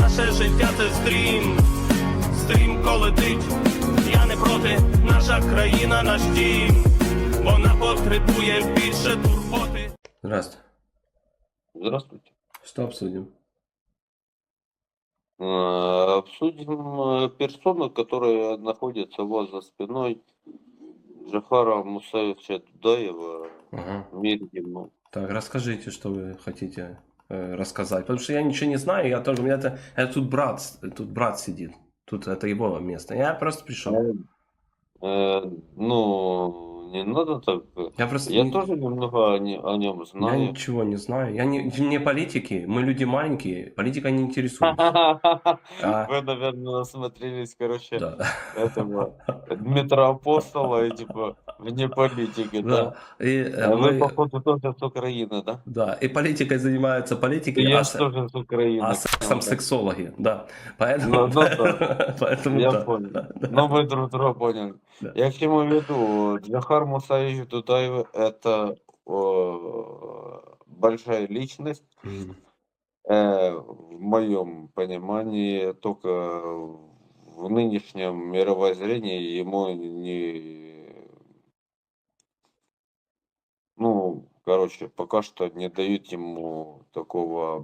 Наше життя це стрім, стрімко летить. Я не проти, наша країна наш дім. Вона потребує більше турботи. Здравствуйте. Здравствуйте. Что обсудим? Э, Обсудим э, персоны, которые находятся у вас за спиной. Джахара Мусаевича Дудаева, Ага. мир ему. Так, расскажите, что вы хотите э, рассказать. Потому что я ничего не знаю, я тоже, у меня это, это тут брат, с- тут брат сидит. Тут это его место. Я просто пришел. Э, ну, не надо так. Я просто Я не- тоже немного о, не- о нем я знаю. ничего не знаю. Я не, не политики, мы люди маленькие, политика не интересует. А, Вы, наверное, насмотрелись, короче, этого Дмитра Апостола и типа вне политики, да? Э, А вы, походу, тоже с Украины, да? да, и политикой занимаются политики, Я а, тоже с Украины. а сексом сексологи, да. Поэтому, Ну, ну поэтому Я понял. Да. Ну, вы друг друга поняли. Я к чему веду? Джахар Мусаевич Дудаев – это о, большая личность, э, в моем понимании, только в нынешнем мировоззрении ему не... Ну, короче, пока что не дают ему такого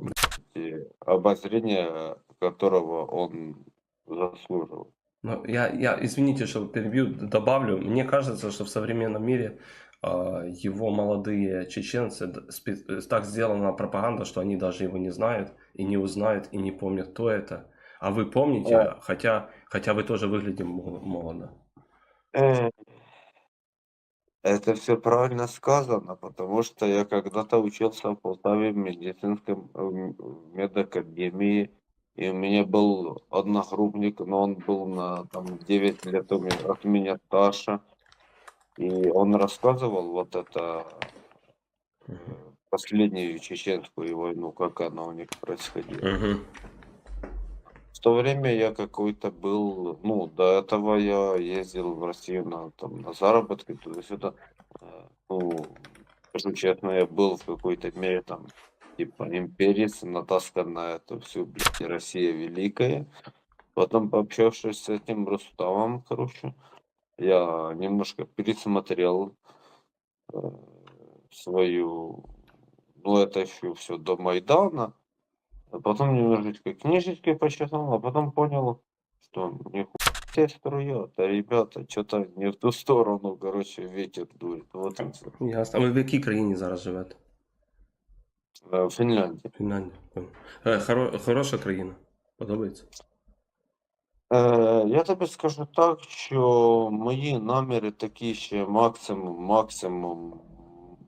блядь, обозрения, которого он заслуживает. Ну, я, я, извините, что перебью, добавлю. Мне кажется, что в современном мире а, его молодые чеченцы, э, так сделана пропаганда, что они даже его не знают и не узнают и не помнят, кто это. А вы помните, Да. хотя, хотя вы тоже выглядите мол- молодо. Э, Это все правильно сказано, потому что я когда-то учился в Полтаве в медицинском э, в медакадемии, и у меня был одногруппник, но он был на там, 9 лет у меня- от меня старше, и он рассказывал вот это э, последнюю чеченскую войну, как она у них происходила. Мгм. В то время я какой-то был, ну, до этого я ездил в Россию на, там, на заработки, туда-сюда. Э, Ну, скажу честно, я был в какой-то мере там, типа, имперец, натаскан на эту всю, блядь, Россия великая. Потом, пообщавшись с этим Рустамом, короче, я немножко пересмотрел э, свою, ну, это еще все до Майдана. А потом немножечко книжечки почитал, а потом понял, что нихуя струя, да ребята, что-то не в ту сторону, короче, ветер дует. Вот и все. Ясно. А ви в якій країні зараз живете? В Финляндии. Фінляндія. Е, хоро- хороша країна. Подобається? Е, я тобі скажу так, що мої наміри такі ще максимум, максимум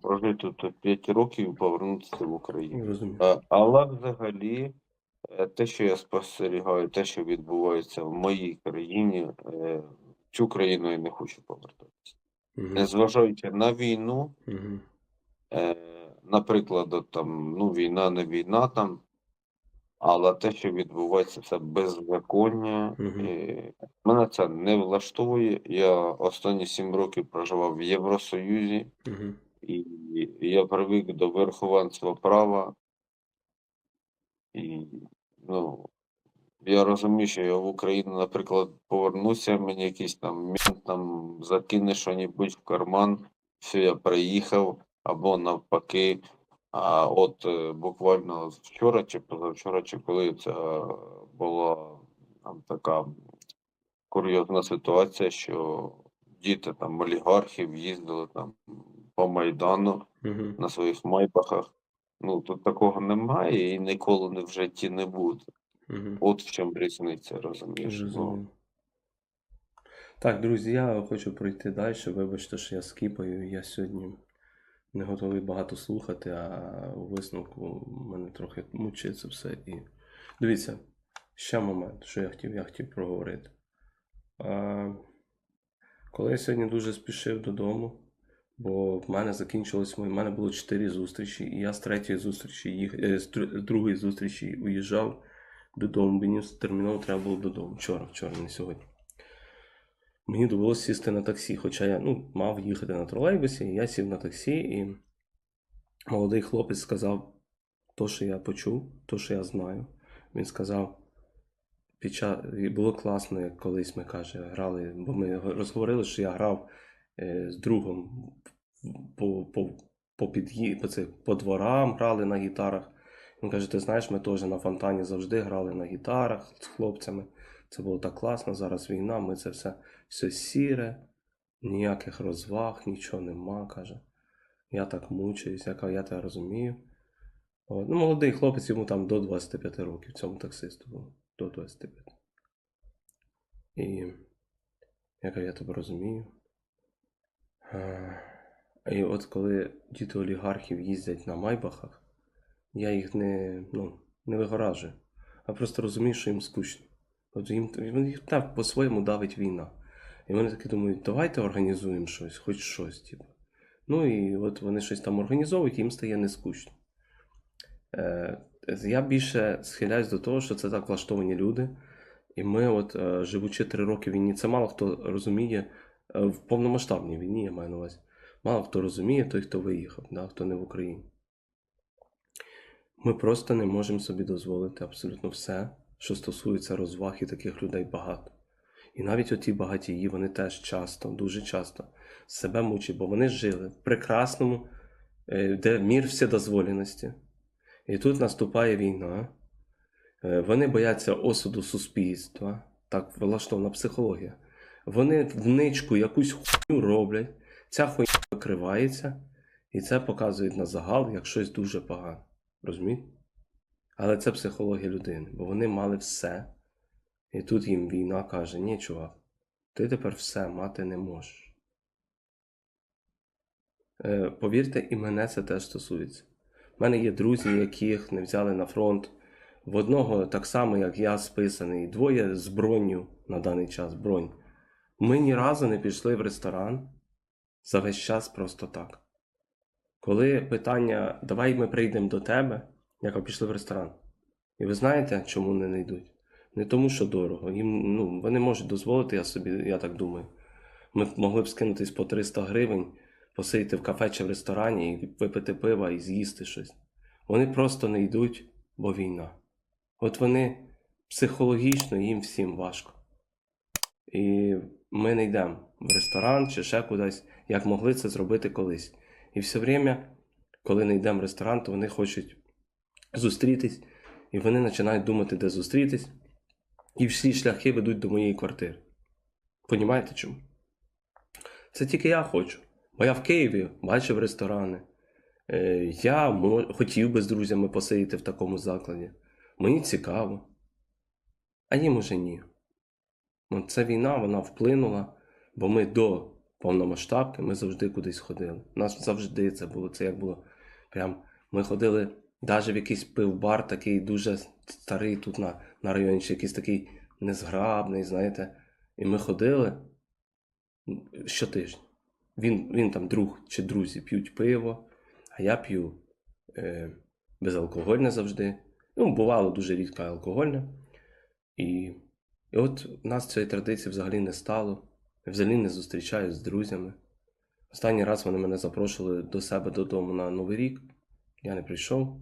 прожити тут 5 років і повернутися в Україну. Розумію. Е, Але взагалі, е, те, що я спостерігаю, те, що відбувається в моїй країні, е, в цю країну я не хочу повертатися. Мгм. Незважаючи на війну, Мгм. е, наприклад, там, ну, війна не війна там, але те, що відбувається, це беззаконня. Мгм. І мене це не влаштовує. Я останні сім років проживав в Євросоюзі. Мгм. І я привик до верховенства права. І, ну, я розумію, що я в Україну, наприклад, повернуся, мені якийсь там мент там закине що-небудь в карман, все, я приїхав, або навпаки. А от е, буквально вчора чи позавчора, чи коли це е, була там така курйозна ситуація, що діти там олігархів їздили там по Майдану Мгм. на своїх майбахах. Ну, тут такого немає і ніколи не в житті не буде. Мгм. От в чому різниця, розумієш? Так, друзі, я хочу пройти далі. Вибачте, що я скіпаю. Я сьогодні не готовий багато слухати, а у висновку мене трохи мучить це все. І дивіться, ще момент, що я хотів, я хотів проговорити. А, коли я сьогодні дуже спішив додому, бо в мене закінчилось, в мене було чотири зустрічі, і я з третьої зустрічі їх, е, з другої зустрічі уїжджав додому. Мені терміново треба було додому. Вчора, вчора, не сьогодні. Мені довелося сісти на таксі, хоча я ну, мав їхати на тролейбусі, і я сів на таксі, і молодий хлопець сказав то, що я почув, то, що я знаю. Він сказав, під час було класно, як колись ми каже, грали, бо ми розговорили, що я грав е, з другом по, по, по, під'ї, по, це, по дворам грали на гітарах. Він каже: ти знаєш, ми теж на фонтані завжди грали на гітарах з хлопцями. Це було так класно. Зараз війна, ми це все, все сіре, ніяких розваг, нічого нема, каже. Я так мучаюсь, я кажу, я тебе розумію. От. Ну, молодий хлопець, йому там до 25 років, цьому таксисту було. До 25. І я кажу, я тебе розумію. І от коли діти олігархів їздять на майбахах, я їх не, ну, не вигоражую, а просто розумію, що їм скучно. От їм, їх так по-своєму давить війна. І вони такі думають, давайте організуємо щось, хоч щось. Типу. Ну і от вони щось там організовують, їм стає не скучно. Е, я більше схиляюсь до того, що це так влаштовані люди. І ми, от, е, живучи три роки в війні, це мало хто розуміє е, в повномасштабній війні, я маю на увазі. Мало хто розуміє, той, хто виїхав, да, хто не в Україні. Ми просто не можемо собі дозволити абсолютно все, що стосується розваг і таких людей багато. І навіть оті багатії, вони теж часто, дуже часто себе мучать, бо вони жили в прекрасному, е, де мір вседозволеності. І тут наступає війна. Е, Вони бояться осуду суспільства, так влаштована психологія. Вони в ничку якусь хуйню роблять, ця хуйня викривається, і це показують на загал як щось дуже погане. Розумієте? Але це психологія людини, бо вони мали все. І тут їм війна каже: ні, чувак, ти тепер все мати не можеш. Е, повірте, і мене це теж стосується. У мене є друзі, яких не взяли на фронт. В одного так само, як я, списаний, двоє з броню на даний час бронь. Ми ні разу не пішли в ресторан за весь час просто так. Коли питання, давай ми прийдемо до тебе, як пішли в ресторан. І ви знаєте, чому не йдуть? Не тому, що дорого. Їм, ну, вони можуть дозволити, я собі, я так думаю. Ми могли б скинутись по 300 гривень, посидіти в кафе чи в ресторані і випити пива і з'їсти щось. Вони просто не йдуть, бо війна. От вони психологічно їм всім важко. І ми не йдемо в ресторан чи ще кудись, як могли це зробити колись. І все время, коли не йдемо в ресторан, то вони хочуть зустрітись, і вони починають думати, де зустрітись. І всі шляхи ведуть до моєї квартири. Понімаєте чому? Це тільки я хочу. Бо я в Києві бачив ресторани. Е, я хотів би з друзями посидіти в такому закладі. Мені цікаво. А їм уже ні. Ну, Ця війна вона вплинула, бо ми до повномасштабки ми завжди кудись ходили. У нас завжди це було. Це як було. Прям ми ходили навіть в якийсь пивбар, такий дуже старий тут на, на районі, чи якийсь такий незграбний, знаєте. І ми ходили щотижня. Він, він там друг чи друзі п'ють пиво, а я п'ю е, безалкогольне завжди. Ну, бувало дуже рідко алкогольне. І, і от у нас цієї традиції взагалі не стало. Я взагалі не зустрічаюсь з друзями. Останній раз вони мене запрошували до себе додому на Новий рік. Я не прийшов.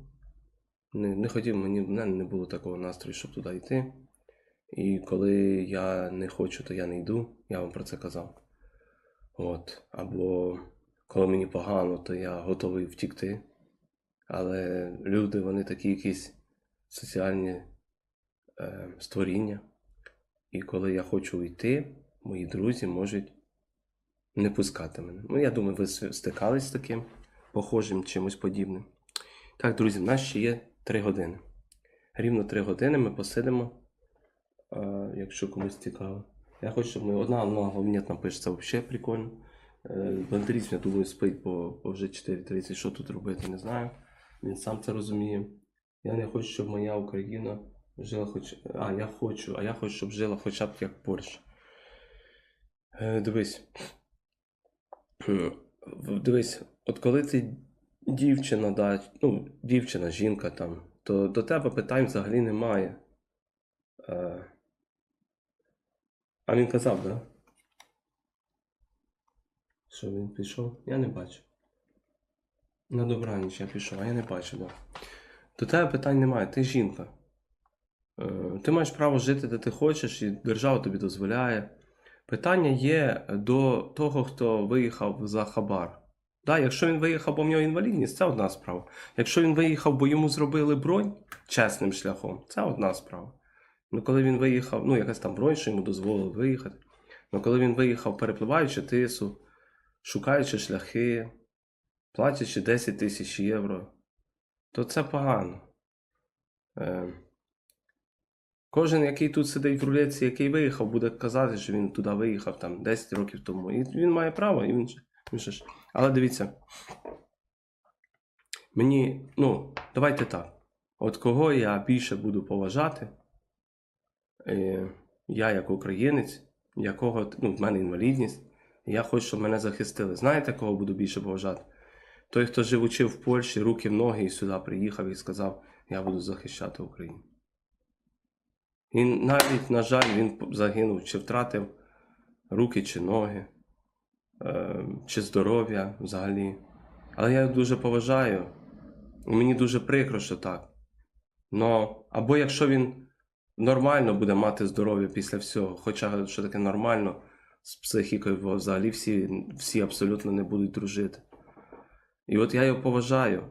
Не, не хотів, мені в мене не було такого настрою, щоб туди йти. І коли я не хочу, то я не йду. Я вам про це казав. От. Або коли мені погано, то я готовий втікти. Але люди, вони такі якісь соціальні е, створіння. І коли я хочу йти, мої друзі можуть не пускати мене. Ну, я думаю, ви стикались з таким похожим чимось подібним. Так, друзі, в нас ще є 3 години. Рівно 3 години ми посидимо, е, якщо комусь цікаво. Я хочу, щоб ми одна одна головнятна пишеться взагалі прикольно. Е, Бандеріст, я думаю, спить, бо, вже 4.30, що тут робити, не знаю. Він сам це розуміє. Я не хочу, щоб моя Україна жила хоч. А, я хочу, а я хочу, щоб жила хоча б як Польща. Е, дивись. Дивись, от коли ти дівчина, да, ну, дівчина, жінка там, то до тебе питань взагалі немає. Е, а він казав, да? Що він пішов? Я не бачу. На добраніч я пішов, а я не бачу, да. До тебе питань немає, ти жінка. Е, Ти маєш право жити, де ти хочеш, і держава тобі дозволяє. Питання є до того, хто виїхав за хабар. Да, якщо він виїхав, бо в нього інвалідність, це одна справа. Якщо він виїхав, бо йому зробили бронь чесним шляхом, це одна справа. Ну, коли він виїхав, ну, якась там бронь, що йому дозволили виїхати. Ну, коли він виїхав, перепливаючи тису, шукаючи шляхи, платячи 10 тисяч євро, то це погано. Е, Кожен, який тут сидить в рулетці, який виїхав, буде казати, що він туди виїхав там 10 років тому. І він має право, і він, він ж. Але дивіться. Мені, ну, давайте так. От кого я більше буду поважати, е, я як українець, якого, ну, в мене інвалідність, я хочу, щоб мене захистили. Знаєте, кого буду більше поважати? Той, хто живучи в Польщі, руки в ноги і сюди приїхав і сказав, я буду захищати Україну. І навіть, на жаль, він загинув чи втратив руки чи ноги, чи здоров'я взагалі. Але я дуже поважаю. Мені дуже прикро, що так. Но, або якщо він нормально буде мати здоров'я після всього, хоча що таке нормально з психікою, бо взагалі всі, всі абсолютно не будуть дружити. І от я його поважаю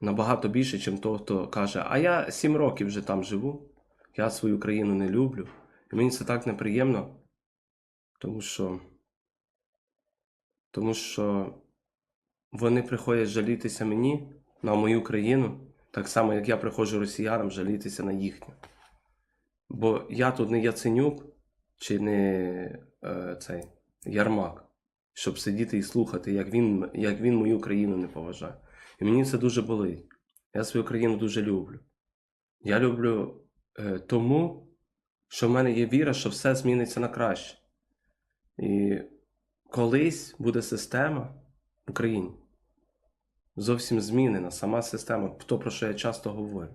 набагато більше, ніж того, хто каже, а я сім років вже там живу, я свою країну не люблю. І мені це так неприємно, тому що, тому що вони приходять жалітися мені на мою країну, так само, як я приходжу росіянам жалітися на їхню. Бо я тут не Яценюк чи не е, цей Ярмак, щоб сидіти і слухати, як він, як він мою країну не поважає. І мені це дуже болить. Я свою країну дуже люблю. Я люблю е, тому, що в мене є віра, що все зміниться на краще. І колись буде система в Україні зовсім змінена, сама система, то, про що я часто говорю.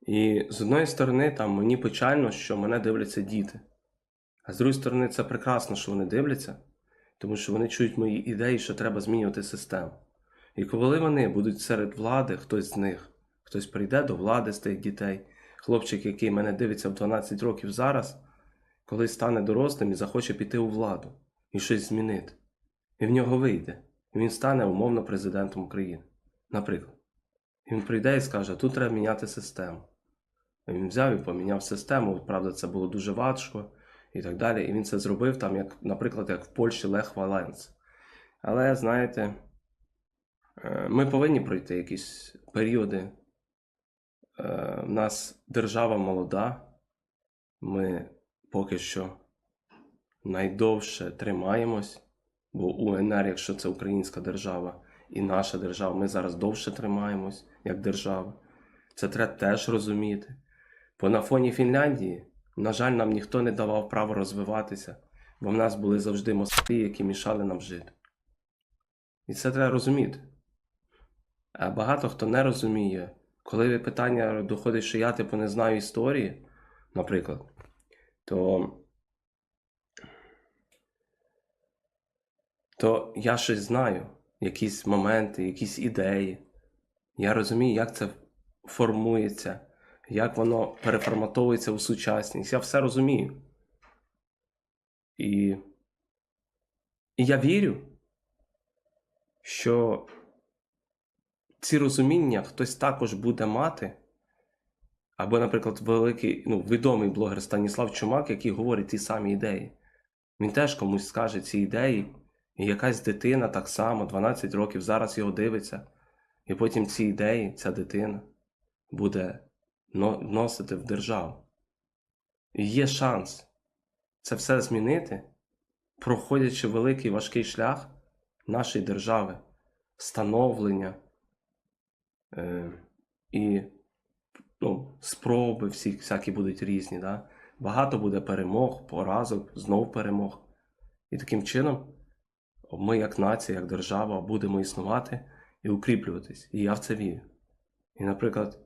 І з одної сторони, там мені печально, що мене дивляться діти. А з другої сторони, це прекрасно, що вони дивляться, тому що вони чують мої ідеї, що треба змінювати систему. І коли вони будуть серед влади, хтось з них, хтось прийде до влади з тих дітей, хлопчик, який мене дивиться в 12 років зараз, коли стане дорослим і захоче піти у владу і щось змінити. І в нього вийде. І він стане умовно президентом України. Наприклад. Він прийде і скаже, тут треба міняти систему. І він взяв і поміняв систему. Правда, це було дуже важко і так далі. І він це зробив там, як, наприклад, як в Польщі Лех Валенс. Але, знаєте, е, ми повинні пройти якісь періоди. Е, В нас держава молода, ми поки що найдовше тримаємось, бо УНР, якщо це українська держава і наша держава, ми зараз довше тримаємось як держава. Це треба теж розуміти. Бо на фоні Фінляндії, на жаль, нам ніхто не давав право розвиватися, бо в нас були завжди москалі, які мішали нам жити. І це треба розуміти. А багато хто не розуміє, коли питання доходить, що я типу не знаю історії, наприклад, то, то я щось знаю, якісь моменти, якісь ідеї. Я розумію, як це формується, як воно переформатовується у сучасність. Я все розумію. І, і я вірю, що ці розуміння хтось також буде мати. Або, наприклад, великий, ну, відомий блогер Станіслав Чумак, який говорить ті самі ідеї. Він теж комусь скаже ці ідеї, і якась дитина так само, 12 років, зараз його дивиться. І потім ці ідеї, ця дитина буде но- носити в державу. І є шанс це все змінити, проходячи великий важкий шлях нашої держави, становлення е, і ну, спроби всі, всякі будуть різні. Да? Багато буде перемог, поразок, знов перемог. І таким чином ми, як нація, як держава, будемо існувати і укріплюватись. І я в це вірю. І, наприклад,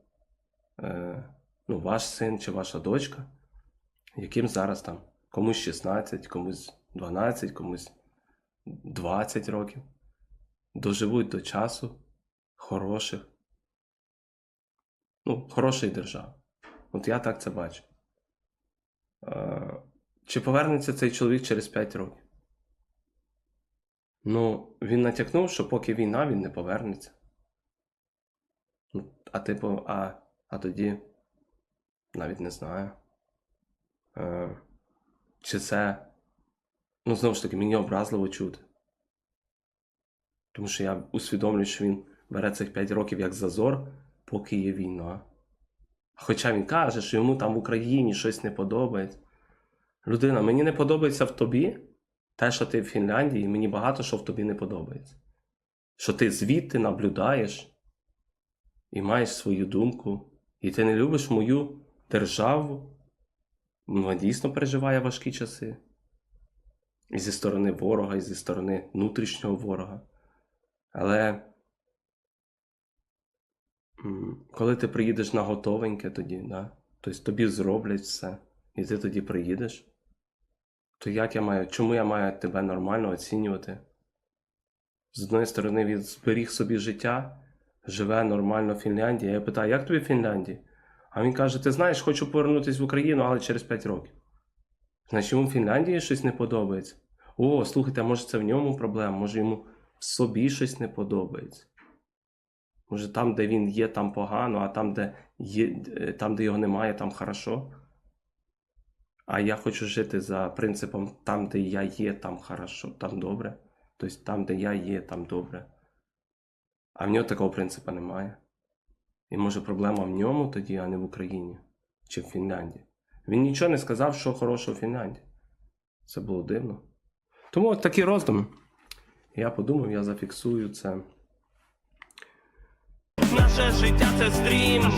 е, ну, ваш син чи ваша дочка, яким зараз там комусь 16, комусь 12, комусь 20 років, доживуть до часу хороших, ну, хорошої держави. От я так це бачу. Е, чи повернеться цей чоловік через 5 років? Ну, він натякнув, що поки війна, він не повернеться. Ну, а типу, а, а тоді навіть не знаю. Е, чи це. Ну, знову ж таки, мені образливо чути. Тому що я усвідомлюю, що він бере цих 5 років як зазор, поки є війна. Хоча він каже, що йому там в Україні щось не подобається. Людина, мені не подобається в тобі те, що ти в Фінляндії, мені багато що в тобі не подобається. Що ти звідти наблюдаєш і маєш свою думку, і ти не любиш мою державу. Вона дійсно переживає важкі часи. І зі сторони ворога, і зі сторони внутрішнього ворога. Але коли ти приїдеш на готовеньке тоді, да? тобто тобі зроблять все, і ти тоді приїдеш, то як я маю, чому я маю тебе нормально оцінювати? З одної сторони, він зберіг собі життя, живе нормально в Фінляндії. Я питаю, як тобі в Фінляндії? А він каже: ти знаєш, хочу повернутися в Україну, але через 5 років. Значить, йому в Фінляндії щось не подобається. О, слухайте, а може це в ньому проблема, може йому в собі щось не подобається. Може, там, де він є, там погано, а там, де, є, е, там, де його немає, там хорошо. А я хочу жити за принципом там, де я є, там хорошо, там добре. Тобто там, де я є, там добре. А в нього такого принципу немає. І може проблема в ньому тоді, а не в Україні чи в Фінляндії. Він нічого не сказав, що хорошого в Фінляндії. Це було дивно. Тому от такі роздуми. Я подумав, я зафіксую це. Наше життя це стрім,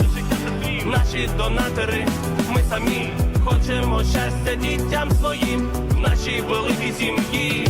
наші донатори, ми самі хочемо щастя дітям своїм, в нашій великій сім'ї.